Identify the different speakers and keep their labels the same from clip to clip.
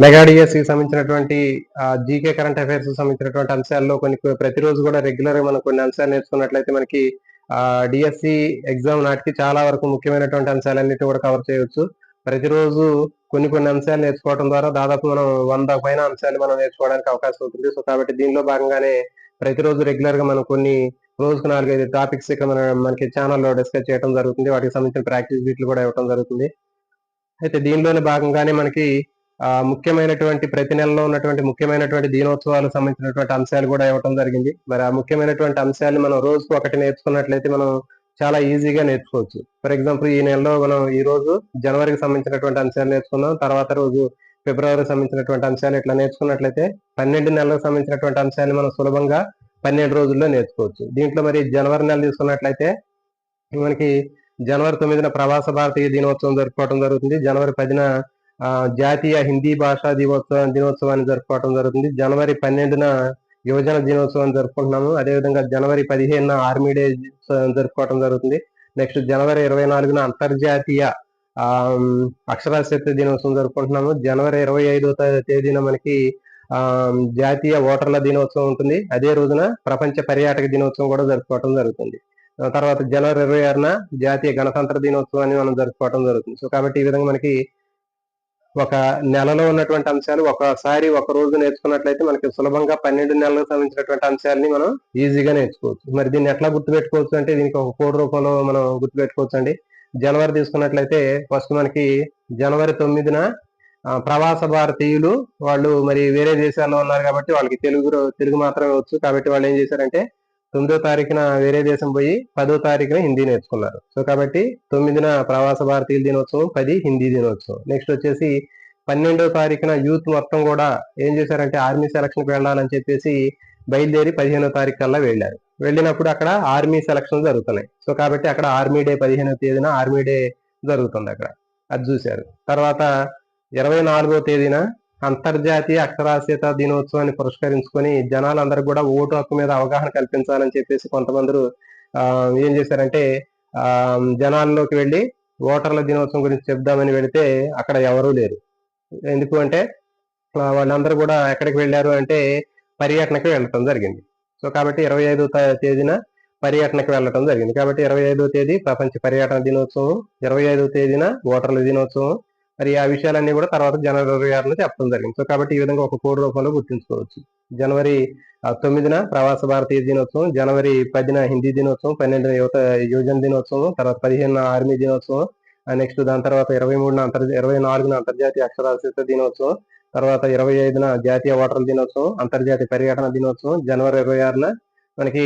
Speaker 1: Mega DSC సంబంధించినటువంటి GK current affairs సంబంధించినటువంటి అంశాల్లో కొన్ని ప్రతిరోజు కూడా రెగ్యులర్గా మనం కొన్ని అంశాలు నేర్చుకున్నట్లయితే మనకి డిఎస్సి ఎగ్జామ్ నాటికి చాలా వరకు ముఖ్యమైనటువంటి అంశాలన్నిటి కూడా కవర్ చేయవచ్చు ప్రతిరోజు కొన్ని కొన్ని అంశాలు నేర్చుకోవడం ద్వారా దాదాపు మనం వంద పైన అంశాలు మనం నేర్చుకోవడానికి అవకాశం ఉంటుంది. సో కాబట్టి దీనిలో భాగంగానే ప్రతిరోజు రెగ్యులర్గా మనం కొన్ని రోజుకు నాలుగైదు టాపిక్స్ ఇక్కడ మన మనకి ఛానల్లో డిస్కస్ చేయడం జరుగుతుంది. వాటికి సంబంధించిన ప్రాక్టీస్ బీట్లు కూడా ఇవ్వడం జరుగుతుంది. అయితే దీనిలోనే భాగంగానే మనకి ముఖ్యమైనటువంటి ప్రతి నెలలో ఉన్నటువంటి ముఖ్యమైనటువంటి దినోత్సవాలకు సంబంధించినటువంటి అంశాలు కూడా ఇవ్వటం జరిగింది. మరి ఆ ముఖ్యమైనటువంటి అంశాలు మనం రోజుకు ఒకటి నేర్చుకున్నట్లయితే మనం చాలా ఈజీగా నేర్చుకోవచ్చు. ఫర్ ఎగ్జాంపుల్ ఈ నెలలో మనం ఈ రోజు జనవరికి సంబంధించినటువంటి అంశాలు నేర్చుకున్నాం. తర్వాత రోజు ఫిబ్రవరికి సంబంధించినటువంటి అంశాలు ఇట్లా నేర్చుకున్నట్లయితే పన్నెండు నెలలకు సంబంధించినటువంటి అంశాలు మనం సులభంగా పన్నెండు రోజుల్లో నేర్చుకోవచ్చు. దీంట్లో మరి జనవరి నెల తీసుకున్నట్లయితే మనకి జనవరి తొమ్మిదిన ప్రవాస భారతీయ దినోత్సవం జరుపుకోవడం జరుగుతుంది. జనవరి పదిన జాతీయ హిందీ భాషా దినోత్సవం దినోత్సవాన్ని జరుపుకోవడం జరుగుతుంది. జనవరి పన్నెండున యువజన దినోత్సవం జరుపుకుంటున్నాము. అదేవిధంగా జనవరి పదిహేనున ఆర్మీ డే జరుపుకోవడం జరుగుతుంది. నెక్స్ట్ జనవరి ఇరవై నాలుగున అంతర్జాతీయ ఆ, అక్షరాస్యత దినోత్సవం జరుపుకుంటున్నాము. జనవరి ఇరవై ఐదో తేదీన మనకి ఆ జాతీయ ఓటర్ల దినోత్సవం ఉంటుంది. అదే రోజున ప్రపంచ పర్యాటక దినోత్సవం కూడా జరుపుకోవడం జరుగుతుంది. తర్వాత జనవరి ఇరవై ఆరున జాతీయ గణతంత్ర దినోత్సవాన్ని మనం జరుపుకోవడం జరుగుతుంది. సో కాబట్టి ఈ విధంగా మనకి ఒక నెలలో ఉన్నటువంటి అంశాలు ఒకసారి ఒక రోజు నేర్చుకున్నట్లయితే మనకి సులభంగా పన్నెండు నెలలకు సంబంధించినటువంటి అంశాలని మనం ఈజీగా నేర్చుకోవచ్చు. మరి దీన్ని ఎట్లా గుర్తుపెట్టుకోవచ్చు అంటే దీనికి ఒక కోడ్ రూపంలో మనం గుర్తుపెట్టుకోవచ్చు అండి. జనవరి తీసుకున్నట్లయితే ఫస్ట్ మనకి జనవరి తొమ్మిదిన ప్రవాస భారతీయులు వాళ్ళు మరి వేరే దేశాల్లో ఉన్నారు కాబట్టి వాళ్ళకి తెలుగు తెలుగు మాత్రమే వచ్చు. కాబట్టి వాళ్ళు ఏం చేశారంటే తొమ్మిదో తారీఖున వేరే దేశం పోయి పదో తారీఖున హిందీ నేర్చుకున్నారు. సో కాబట్టి తొమ్మిదిన ప్రవాస భారతీయుల దినోత్సవం పది హిందీ దినోత్సవం. నెక్స్ట్ వచ్చేసి పన్నెండో తారీఖున యూత్ మొత్తం కూడా ఏం చేశారంటే ఆర్మీ సెలక్షన్కి వెళ్ళాలని చెప్పేసి బయలుదేరి పదిహేనో తారీఖు కల్లా వెళ్ళారు. వెళ్ళినప్పుడు అక్కడ ఆర్మీ సెలక్షన్ జరుగుతున్నాయి. సో కాబట్టి అక్కడ ఆర్మీ డే పదిహేనో తేదీన ఆర్మీ డే జరుగుతుంది అక్కడ. అది చూశారు. తర్వాత ఇరవై నాలుగో తేదీన అంతర్జాతీయ అక్షరాస్యత దినోత్సవాన్ని పురస్కరించుకొని జనాలందరూ కూడా ఓటు హక్కు మీద అవగాహన కల్పించాలని చెప్పేసి కొంతమంది ఏం చేశారంటే ఆ జనాల్లోకి వెళ్ళి ఓటర్ల దినోత్సవం గురించి చెప్దామని వెళితే అక్కడ ఎవరూ లేరు. ఎందుకు అంటే వాళ్ళందరూ కూడా ఎక్కడికి వెళ్ళారు అంటే పర్యటనకి వెళ్ళటం జరిగింది. సో కాబట్టి ఇరవై ఐదో తేదీన పర్యటనకు వెళ్ళటం జరిగింది. కాబట్టి ఇరవై ఐదో తేదీ ప్రపంచ పర్యటన దినోత్సవం ఇరవై ఐదో తేదీన ఓటర్ల దినోత్సవం మరి ఆ విషయాలన్నీ కూడా తర్వాత జనవరి ఇరవై ఆరున చెప్పడం జరిగింది. సో కాబట్టి ఈ విధంగా ఒక కోడ్ రూపంలో గుర్తుంచుకోవచ్చు. జనవరి తొమ్మిదిన ప్రవాస భారతీయ దినోత్సవం జనవరి పదిన హిందీ దినోత్సవం పన్నెండున యువత యువజన దినోత్సవం తర్వాత పదిహేనున ఆర్మీ దినోత్సవం నెక్స్ట్ దాని తర్వాత ఇరవై మూడున అంతర్ ఇరవై నాలుగున అంతర్జాతీయ అక్షరాస్యత దినోత్సవం తర్వాత ఇరవై ఐదున జాతీయ ఓటర్ల దినోత్సవం అంతర్జాతీయ పర్యటన దినోత్సవం జనవరి ఇరవై ఆరున మనకి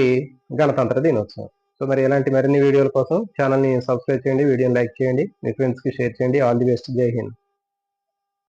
Speaker 1: గణతంత్ర దినోత్సవం. సో మరి ఇలాంటి మరిన్ని వీడియోల కోసం ఛానల్ని సబ్స్క్రైబ్ చేయండి వీడియోని లైక్ చేయండి మీ ఫ్రెండ్స్కి షేర్ చేయండి. ఆల్ ది బెస్ట్ జై హింద్